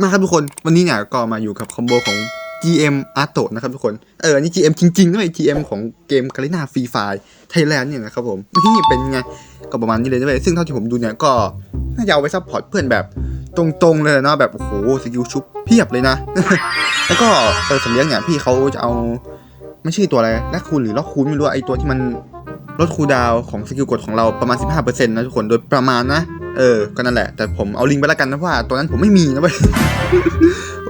มาครับทุกคนวันนี้เนี่ยก็มาอยู่กับคอมโบของ GM a r t o นะครับทุกคนเออนี่ GM จริงๆด้วย GM ของเกม g a r i n a Free Fire Thailand เนี่ยนะครับผมนี่เป็นไงก็ประมาณนี้เลยด้วยซึ่งเท่าที่ผมดูเนี่ยก็น่าจะเอาไว้ซัพพอร์ตเพื่อนแบบตรงๆเลยเนาะแบบโอ้โหสกิลชุบเพียบเลยนะ แล้วก็เออสำเลียงเนี่ยพี่เขาจะเอาไม่ใช่อตัวอะไรแลกคูณหรือล็อกคูณไม่รู้ไอตัวที่มันลดคูดาวของสกิลกดของเราประมาณ 15%นะทุกคนโดยประมาณนะ เออ ก็นั่นแหละ แต่ผมเอาลิงก์ไปแล้วกันนะว่าตัวนั้นผมไม่มีนะเว้ย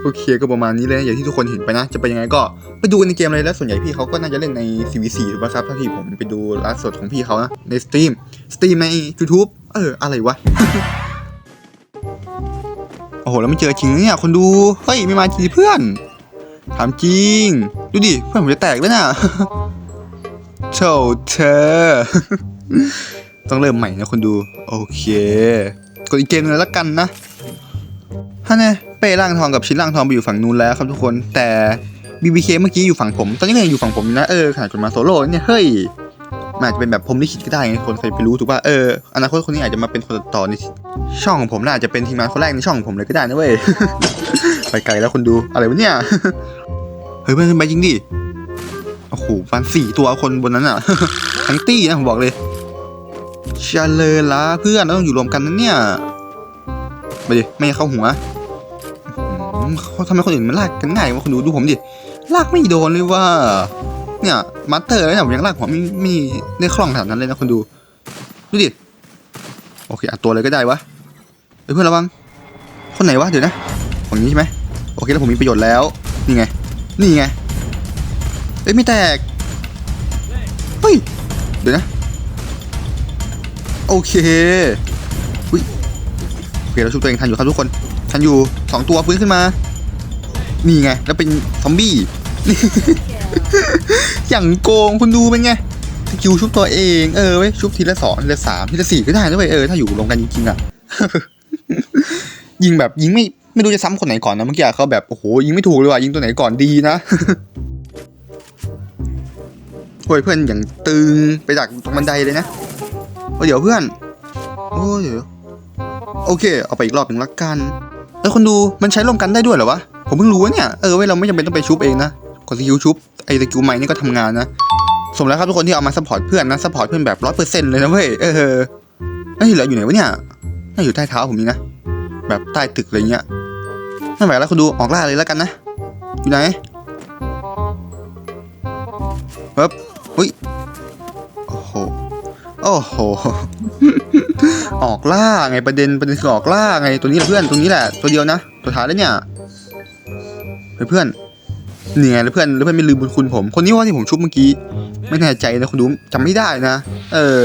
โอเคก็ประมาณนี้เลยนะอย่างที่ทุกคนเห็นไปนะ จะเป็นยังไงก็ไปดูกันในเกมเลยแล้วส่วนใหญ่พี่เขาก็น่าจะเล่นใน CVC ถูกป่ะครับถ้าที่ผมไปดูไลฟ์สดของพี่เขานะในสตรีมสตรีมใน YouTube เออ อะไรวะ โอ้โห แล้วไม่เจอจริงนะเนี่ยคนดู เฮ้ย ไม่มาจริงเพื่อนถามจริง ดูดิ เพื่อนผมจะแตกแล้วน่ะโถเธอ ต้องเริ่มใหม่นะคนดู โอเค กดอีกเกมหนึงเลยละกันนะฮะเนี่ยเป้ร่างทองกับชิ้นร่างทองไปอยู่ฝั่งนู้นแล้วครับทุกคน แต่ BBK เมื่อกี้อยู่ฝั่งผม ตอนนี้ก็ยังอยู่ฝั่งผมอยู่นะ เออขนาดกดมาโซโล่เนี่ย เฮ้ยมันอาจจะเป็นแบบผมลิขิตก็ได้ไงคนใครไปรู้ถูกป่ะเอออนาคตคนนี้อาจจะมาเป็นคนต่อในช่องของผมน่าอาจจะเป็นทีมงานคนแรกในช่องของผมเลยก็ได้นะเว้ยไปไกลแล้วคนดูอะไรวะเนี่ยเฮ้ยเพื่อนขึ้นไปจริงดิโอ้โหฟันสี่ตัวคนบนนั้นอะทั้งตี้นะผมบอกเลย เชาเลยละเพื่อนเราต้องอยู่รวมกันนะเนี่ยไปดิไม่เข้าหัวเขาทำไมคนอื่นมันลากกันง่ายวะคนดูดูผมดิลากไม่โดนเลยว่า เนี่ยมาสเตอร์แล้วเนี่ยผมยังลากหัวไม่ไม่ได้คล่องขนาดนั้นเลยนะคนดูดูดิโอเคอัดตัวเลยก็ได้วะเฮ้เพื่อนระวังคนไหนวะเดี๋ยวนะฝั่งนี้ใช่ไหมโอเคแล้วผมมีประโยชน์แล้วนี่ไงนี่ไงเอ้ยไม่แตกเฮ้ยเดี๋ยวนะ โอเคอุ้ยโอเคเราชุบตัวเองทันอยู่ครับทุกคน ทันอยู่สองตัวฟื้นขึ้นมา นี่ไง แล้วเป็นซอมบี้ อย่างโกงคุณดูเป็นไงสกิลชุบตัวเอง เออเว้ยชุบทีละสองทีละสามทีละสี่ก็ได้นะเว้ยเออ ถ้าอยู่รวมกันจริงๆอะ ยิงแบบยิงไม่ไม่รู้จะซ้ำคนไหนก่อนนะเมื่อกี้เขาแบบโอ้โหยิงไม่ถูกเลยว่ะยิงตัวไหนก่อนดีนะโอ้ยเพื่อนอย่างตึงไปจากตรงบันไดเลยนะ เดี๋ยวเพื่อน โอ้ยเดี๋ยวโอเค เอาไปอีกรอบหนึ่งละกันเอ้คนดูมันใช้ร่วมกันได้ด้วยเหรอวะ ผมเพิ่งรู้เนี่ย เออเว้ยเราไม่จำเป็นต้องไปชุบเองนะกดสกิลชุบไอ้สกิลใหม่นี่ก็ทำงานนะ สมแล้วครับทุกคนที่เอามาซัพพอร์ตเพื่อนนะซัพพอร์ตเพื่อนแบบร้อยเปอร์เซ็นต์เลยนะเว้ย เออเอ้เหลืออยู่ไหนวะเนี่ย น่าอยู่ใต้เท้าผมนี่นะ แบบใต้ตึกอะไรเงี้ยไม่ไหวแล้วคุณดูออกล่าเลยแล้วกันนะ อยู่ไหนเฮ้ยอุ้ยโอ้ โอ้โห ออกล่าไงประเด็นประเด็นคือออกล่าไงตัวนี้แหละเพื่อนตัวนี้แหละตัวเดียวนะตัวท้ายแล้วเนี่ยเฮ้ยเพื่อนเนี่ไงแล้วเพื่อนแล้วเพื่อนไม่ลืมบุญคุณผม คนนี้ว่าที่ผมชุบเมื่อกี้ ไม่แน่ใจนะคุณดูจำไม่ได้นะ เออ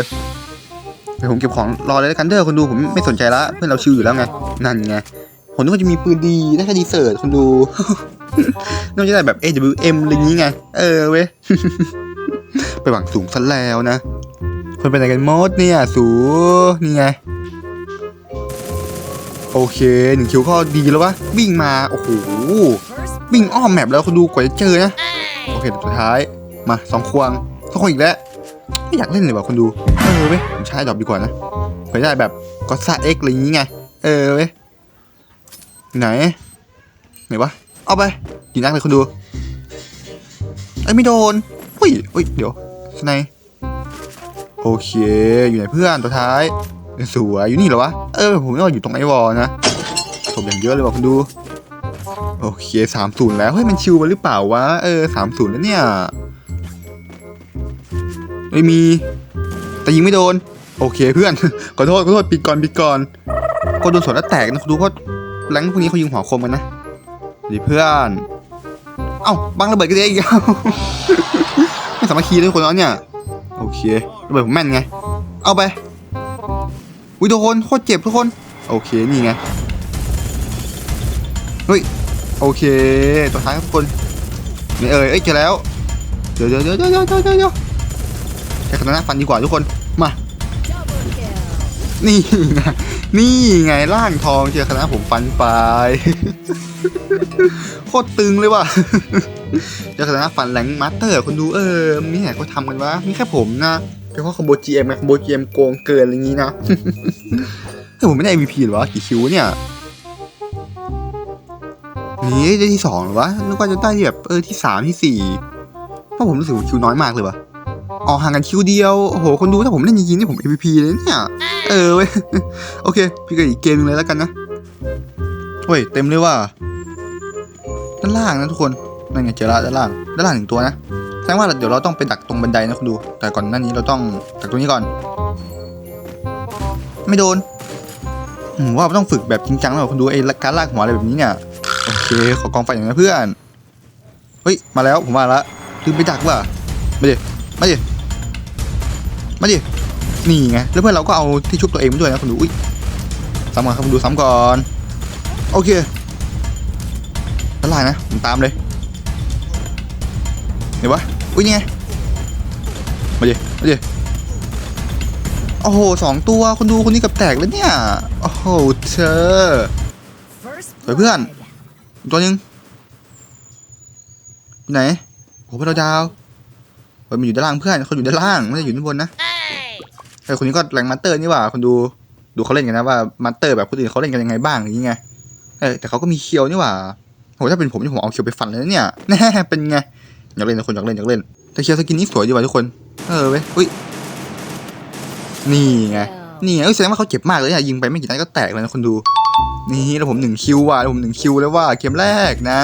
เดี๋ยวผมเก็บของรอเลยแล้วกันเด้อคุณดูผมไม่สนใจละเพื่อนเราชิวอยู่แล้วไงนั่นไงผมนึกว่าจะมีปืนดีได้แค่ดีเซิร์ตคุณดูน่าจะได้แบบ AWM อะไรอย่างงี้ไง เออเว้ยไปหวังสูงซะแล้วนะ เพื่อนไปไหนกันหมดเนี่ยสูนี่ไง โอเคหนึ่งคิวก็ดีแล้ววะวิ่งมา โอ้โหวิ่งอ้อมแมปแล้วคุณดูกว่าจะเจอนะ โอเคสุดท้ายมาสองควงสองควงอีกแล้วไม่อยากเล่นเลยว่ะคุณดู เออเว้ยผมใช้ดอกดีกว่านะเผื่อได้แบบก็ซ่าเอ็กอะไรอย่างงี้ไง เออเว้ยไหน ไหนวะ เอาไปกี่นัดเลยคุณดูไอ้ไม่โดนอุ้ยอุ้ยเดี๋ยวสไน โอเค อยู่ไหนเพื่อนตัวท้าย สวยอยู่นี่เหรอวะ เออ ผมว่าอยู่ตรงไอวอลนะศพอย่างเยอะเลยว่ะคุณดู โอเคสามศูนย์แล้ว เฮ้ย มันชิวไปหรือเปล่าวะ เออสามศูนย์แล้วเนี่ยไม่มี แต่ยิงไม่โดน โอเคเพื่อน ขอโทษ ขอโทษ ปิดก่อน ปิดก่อนก็โดนสวนแล้วแตกนะคุณดูเพราะแรงพวกนี้เขายิงหัวคมกันนะดีเพื่อน เอ้าบังระเบิดกันเองอีกแล้วไม่สามัคคีเลยคนแล้วเนี่ย โอเคระเบิดผมแม่นไง เอาไปอุ้ยทุกคนโคตรเจ็บทุกคน โอเคนี่ไงเฮ้ยโอเคตัวท้ายครับทุกคนนี่เอ่ยเอ้ยเจอแล้วเดี๋ยวเดี๋ยวเดี๋ยวเดี๋ยวเดี๋ยวเดี๋ยวใช้คาตานะฟันดีกว่าทุกคนมานี่ไงนี่ไงร่างทองเจอคณะผมฟันไปโคตรตึงเลยว่ะ เจอคณะฟันแรงมาสเตอร์คนดูเออมีไหนเขาทำกันวะมีแค่ผมนะเฉพาะคอมโบ GM ไงคอมโบ GM โกงเกินอะไรงี้นะเฮ้ยผมไม่ได้ MVP หรอวะกี่คิวเนี่ยนี่ได้ที่สองเหรอวะนึกว่าจะได้ที่แบบเออที่สามที่สี่เพราะผมรู้สึกว่าคิวน้อยมากเลยวะออกห่างกันคิวเดียวโอ้โหคนดูถ้าผมเล่นจริงๆนี่ผม MVP เลยเนี่ยเออเว้ยโอเค พี่ก็อีกเกมหนึงเลยแล้วกันนะเฮ้ยเต็มเลยว่ะด้านล่างนะทุกคน นั่นไงเจอละด้านล่างด้านล่างหนึ่งตัวนะแสดงว่าเดี๋ยวเราต้องไปดักตรงบันไดนะคุณดู แต่ก่อนหน้านี้เราต้องดักตรงนี้ก่อน ไม่โดนว่าต้องฝึกแบบจริงจังแล้วคุณดูไอ้การลากหัวอะไรแบบนี้เนี่ยโอเคขอกองไฟอย่างนี้นะเพื่อนเฮ้ยมาแล้วผมมาละลืมไปดักว่ะมาดิมาดิมาดินี่ไงแล้วเพื่อนเราก็เอาที่ชุบตัวเองมาด้วยนะคุณดูอุ้ยซ้ำก่อนครับคุณดูซ้ำก่อนโอเคด้านล่างนะผมตามเลย เดี๋ยวะ อุ้ยนี่ไง มาดิมาดิโอ้โหสองตัวคนดูคนนี้กับแตกแล้วเนี่ย โอ้โหเธอ First สวยเพื่อน ตัวนึงอยู่ไหนโอ้โหพวกเราดาวเฮ้ยมันอยู่ด้านล่างเพื่อนเขาอยู่ด้านล่างไม่ได้อยู่ด้านบนนะเออคนนี้ก็แรงมาสเตอร์นี่หว่าคนดูดูเขาเล่นกันนะว่ามาสเตอร์แบบคนอื่นเขาเล่นกันยังไงบ้างอย่างงี้ไงเออแต่เขาก็มีเคียวนี่หว่าโหถ้าเป็นผมนี่ผมเอาเคียวไปฟันเลยนะเนี่ยแน่เป็นไง อยากเล่นนะคนอยากเล่นอยากเล่นแต่เคียวสกินนี้สวยดีว่ะทุกคน เออเว้ยอุ้ยนี่ไงนี่ไงเอ้ยแสดงว่าเขาเจ็บมากเลยอะยิงไปไม่กี่นัดก็แตกเลยนะคนดู นี่แล้วผมหนึ่งคิวว่ะแล้วผมหนึ่งคิวแล้วว่าเกมแรกนะ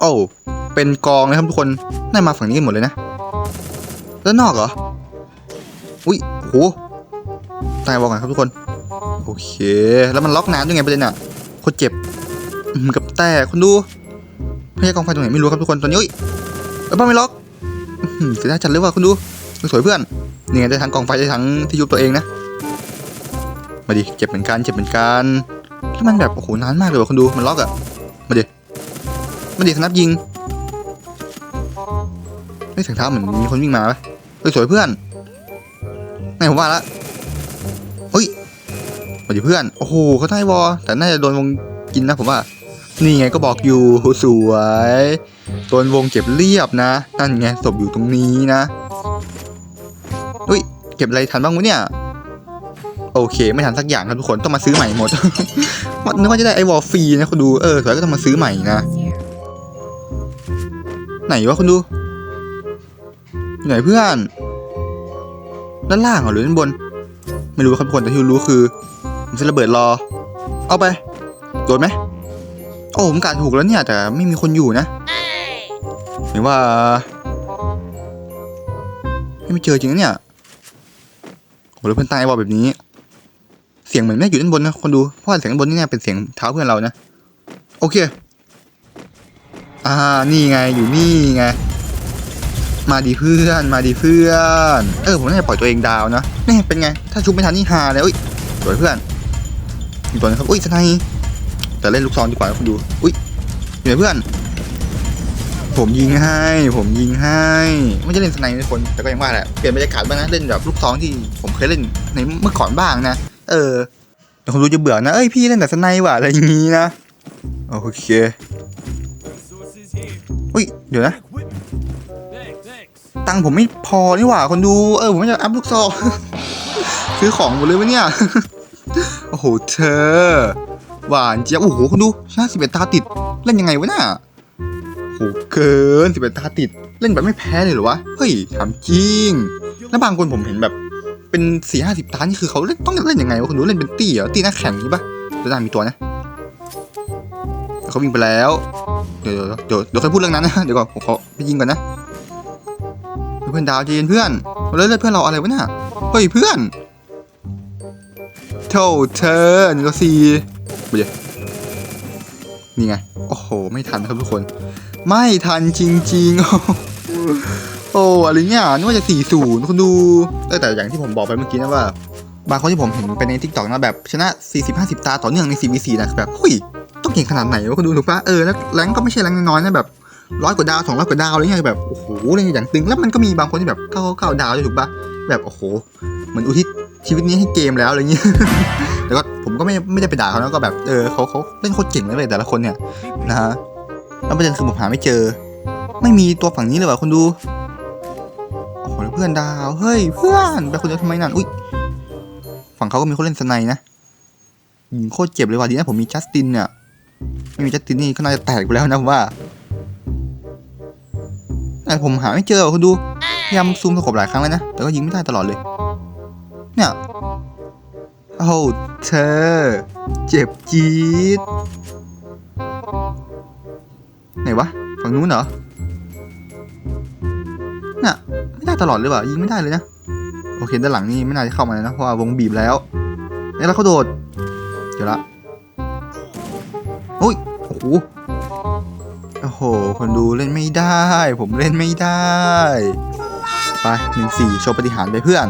โอ้เป็นกองนะครับทุกคนน่ามาฝั่งนี้กันหมดเลยนะแล้วนอกเหรออุ้ยโหตายวอลกันครับทุกคน โอเค แล้วมันล็อกน้ำด้วยไงประเด็นอะโคตรเจ็บอืมกับแต่คนดู พยากองไฟตรงไหนไม่รู้ครับทุกคนตอนนี้อุ้ยเออบ้านไม่ล็อกเสียดายจัดเลยว่ะคุณดูสวยเพื่อนนี่ไงได้ทั้งกองไฟได้ทั้งที่ยุบตัวเองนะมาดิเจ็บเหมือนกันเจ็บเหมือนกันแล้วมันแบบโอ้โหนานมากเลยว่ะคนดูมันล็อกอะมาดิมาดิสนับยิงเฮ้ยเสียงเท้าเหมือนมีคนวิ่งมาปะเฮ้ยสวยเพื่อนไหนผมว่าละเฮ้ยมาดิเพื่อนโอ้โหเขาได้วอแต่น่าจะโดนวงกินนะผมว่า นี่ไงก็บอกอยู่สวยโดนวงเก็บเรียบนะ นั่นไงศพอยู่ตรงนี้นะอุ้ยเก็บอะไรทันบ้างวะเนี่ย โอเค ไม่ทันสักอย่างครับทุกคนต้องมาซื้อใหม่หมดว่านึกว่าจะได้ไอวอลฟรีนะคุณดูเออสวยก็ต้องมาซื้อใหม่นะ ไหนวะคุณดูไหนเพื่อน ด้านล่างเหรอหรือด้านบน ไม่รู้ครับทุกคนแต่ที่รู้คือมันจะระเบิดรอ เอาไปโดนไหม โอ้ผมกาดถูกแล้วเนี่ย แต่ไม่มีคนอยู่นะเห็นว่า ไม่เจอจริงเนี่ยโหแล้วเพื่อนตายวอลแบบนี้ เสียงเหมือนแม่อยู่ด้านบนนะคนดูเพราะเสียงด้านบนนี่เนี่ยเป็นเสียงเท้าเพื่อนเรานะโอเค อ่านี่ไงอยู่นี่ไงมาดีเพื่อน มาดีเพื่อน เออผมน่าจะปล่อยตัวเองดาวนะนี่เป็นไง ถ้าชุบไม่ทันนี่ฮาเลยอุ้ยสวยเพื่อนอีกตัวนึงครับอุ้ยสไนด์ แต่เล่นลูกซองดีกว่าคุณดู อุ้ยอยู่ไหนเพื่อน ผมยิงให้ ผมยิงให้ไม่จะเล่นสไนด์ทุกคนแต่ก็ยังว่าแหละเปลี่ยนบรรยากาศบ้างนะเล่นแบบลูกซองที่ผมเคยเล่นในเมื่อก่อนบ้างนะเออแต่คนดูจะเบื่อนะเอ้ยพี่เล่นแต่สไนว่ะอะไรอย่างงี้นะโอเคอุ้ยเดี๋ยวนะตังค์ผมไม่พอนี่หว่า คนดูเออผมไม่จะอัพลูกซองซื้อของหมดเลยวะเนี่ย โอ้โหเธอ หวานเจี๊ยบโอ้โหคนดูชนะสิบเอ็ดตาติด เล่นยังไงวะน่ะโหเกินสิบเอ็ดตาติด เล่นแบบไม่แพ้เลยเหรอวะ เฮ้ยถามจริง แล้วบางคนผมเห็นแบบ เป็นสี่ห้าสิบตานี่คือเขาเล่นต้องเล่นยังไงวะคนดูเล่นเป็นตี้เหรอตี้นักแข่งนี้ปะเดี๋ยวน่ามีตัวนะเขาวิ่งไปแล้ว เดี๋ยวเดี๋ยวเดี๋ยวค่อยพูดเรื่องนั้นนะเดี๋ยวก่อนผมขอไปยิงก่อนนะเพื่อนดาวใจเย็นเพื่อนเลือดเพื่อนเราอะไรวะเนี่ยเฮ้ยเพื่อนโธ่เธอหนึ่งสี่ เดี๋ยนี่ไง โอ้โห ไม่ทันครับทุกคน ไม่ทันจริง ๆ โอ้อะไรเนี่ยนึกว่าจะสี่ศูนย์คุณดูเออแต่อย่างที่ผมบอกไปเมื่อกี้นะว่า บางคนที่ผมเห็นไปในทิกตอกนะแบบชนะ 40-50 ตาต่อเนื่องใน 4v4 นะแบบเฮ้ยต้องเก่งขนาดไหนวะคุณดูถูกปะเออแล้วแรงก็ไม่ใช่แรงน้อยๆนะแบบร้อยกว่าดาวสองร้อยกว่าดาวอะไรเงี้ยแบบโอ้โหเล่นอย่างตึงแล้วมันก็มีบางคนที่แบบเก้าเก้าดาวด้วยถูกปะแบบโอ้โหเหมือนอุทิศชีวิตนี้ให้เกมแล้วอะไรเงี้ย แต่ก็ผมก็ไม่ไม่ได้ไปด่าเขานะก็แบบเออเขาเขาเล่นโคตรเก่งเลยแต่ละคนเนี่ยนะฮะแล้วประเด็นคือผมหาไม่เจอ ไม่มีตัวฝั่งนี้เลยว่ะคนดูโอ้โหเพื่อนดาวเฮ้ยเพื่อนไปคนเดียวทำไมนั่นอุ้ยฝั่งเขาก็มีคนเล่นสไนนะยิงโคตรเจ็บเลยว่ะดีนะผมมีจัสตินเนี่ยไม่มีจัสตินนี่ก็น่าจะแตกไปแล้วนะผมว่าแต่ผมหาไม่เจอคุณดูพยายามซูมสกบหลายครั้งแล้วนะแต่ก็ยิงไม่ได้ตลอดเลย เนี่ย โอ้เธอ เจ็บจี๊ด ไหนวะ ฝั่งนู้นเหรอ น่ะ ไม่ได้ตลอดเลยว่ะยิงไม่ได้เลยนะ โอเค ด้านหลังนี่ไม่น่าจะเข้ามาเลยนะ เพราะว่าวงบีบแล้วแล้วเขาโดด เดี๋ยวละโอ้ย โอ้โห โอ้โห คนดูเล่นไม่ได้ ผมเล่นไม่ได้ ไปหนึ่งสี่โชว์ปฏิหารไปเพื่อน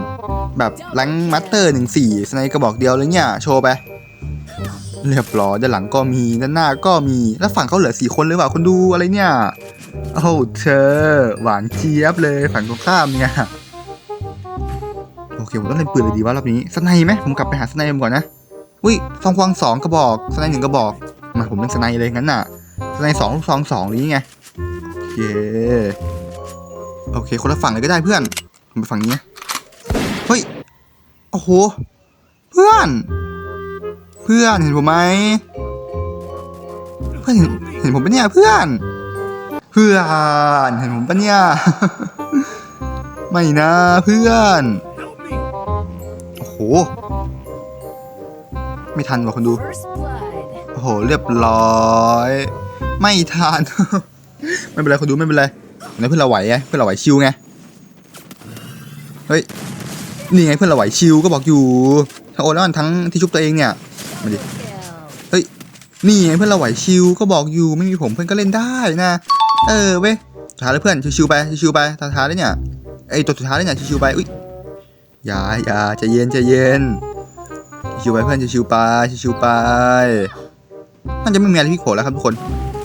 แบบแรงมัตเตอร์หนึ่งสี่สไนกระบอกเดียวเลยเนี่ย โชว์ไป เรียบร้อยด้านหลังก็มีด้านหน้าก็มีแล้วฝั่งเขาเหลือสี่คนเลยว่ะคนดูอะไรเนี่ยโอ้เธอ หวานเจี๊ยบเลยฝั่งตรงข้ามเนี่ยโอเคผมต้องเล่นปืนเลยดีว่ารอบนี้สไนไหมผมกลับไปหาสไนผมก่อนนะอุ้ยซองควงสองกระบอกสไนหนึ่งกระบอกมาผมเล่นสไนเลยงั้นน่ะสไนสองลูกซองสองหรือยังไงโอเค โอเค คนละฝั่งเลยก็ได้เพื่อนผมไปฝั่งนี้นะเฮ้ย โอ้โห เพื่อน เพื่อนเห็นผมไหม เพื่อนเห็นเห็นผมปะเนี่ยเพื่อน เพื่อนเห็นผมปะเนี่ย ไม่นะเพื่อน โอ้โห ไม่ทันว่ะคนดู โอ้โห เรียบร้อย ไม่ทัน ไม่เป็นไรคนดูไม่เป็นไร ไหนเพื่อนเราไหวไงเพื่อนเราไหวชิวไงเฮ้ยนี่ไงเพื่อนเราไหวชิวก็บอกอยู่ทั้งโอแล้วทั้งที่ชุบตัวเองเนี่ยมาดิ Kill. นี่ไงเพื่อนเราไหวชิวก็บอกอยู่ไม่มีผมเพื่อนก็เล่นได้นะ เออเว้ยสุดท้ายแล้วเพื่อนชิวๆไปชิวๆไปสุดท้ายแล้เนี่ยไอตัวสุดท้ายแล้เนี่ยชิวๆไปอุ้ยอย่าอย่าใจเย็นใจเย็นชิวไปเพื่อนชิวๆไปชิวๆไปน่าจะไม่มีอะไรพี่โขแล้วครับทุกคน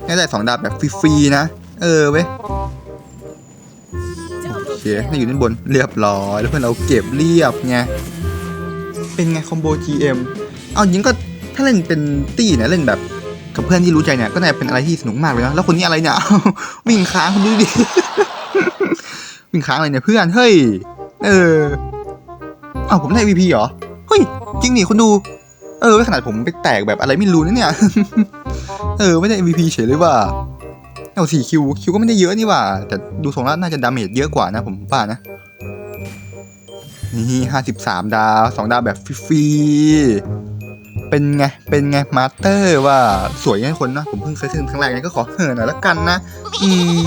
น่าได้สองดาบแบบฟรีๆนะ เออเว้ย เค นี่อยู่ด้านบน เรียบร้อย แล้วเพื่อนเราเก็บเรียบไง เป็นไงคอมโบ GM เอาจริงก็ถ้าเล่นเป็นตี้เนี่ยเล่นแบบกับเพื่อนที่รู้ใจเนี่ยก็น่าจะเป็นอะไรที่สนุกมากเลยนะแล้วคนนี้อะไรเนี่ย วิ่งค้างคุณดูดิ วิ่งค้างอะไรเนี่ยเพื่อน เฮ้ย เออ เอาผมได้ VP เหรอ เฮ้ย จริงนี่คุณดู เออขนาดผมไปแตกแบบอะไรไม่รู้นะเนี่ย เออ ไม่ได้ MVP เฉยเลยว่ะ เอาสี่คิวคิวก็ไม่ได้เยอะนี่หว่า แต่ดูทรงแล้วน่าจะดาเมจเยอะกว่านะผมว่านะ นี่ห้าสิบสามดาวสองดาวแบบฟรีๆเป็นไง เป็นไง มาสเตอร์ว่าสวยไงคนนะ ผมเพิ่งเคยซื้อครั้งแรกไงก็ขอเหินหน่อยละกันนะ อืม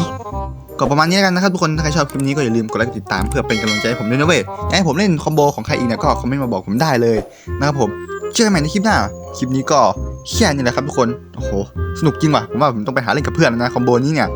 ก็ประมาณนี้กันนะครับทุกคน ถ้าใครชอบคลิปนี้ก็อย่าลืมกดไลค์กดติดตามเพื่อเป็นกำลังใจให้ผมด้วยนะเว้ยอยากให้ผมเล่นคอมโบของใครอีกนี่ยก็คอมเมนต์มาบอกผมได้เลยนะครับผม เจอกันใหม่ในคลิปหน้า คลิปนี้ก็ แค่นี้แหละครับทุกคน โอ้โห สนุกจริงว่ะ ผมว่าผมต้องไปหาเล่นกับเพื่อนนะคอมโบนี้เนี่ย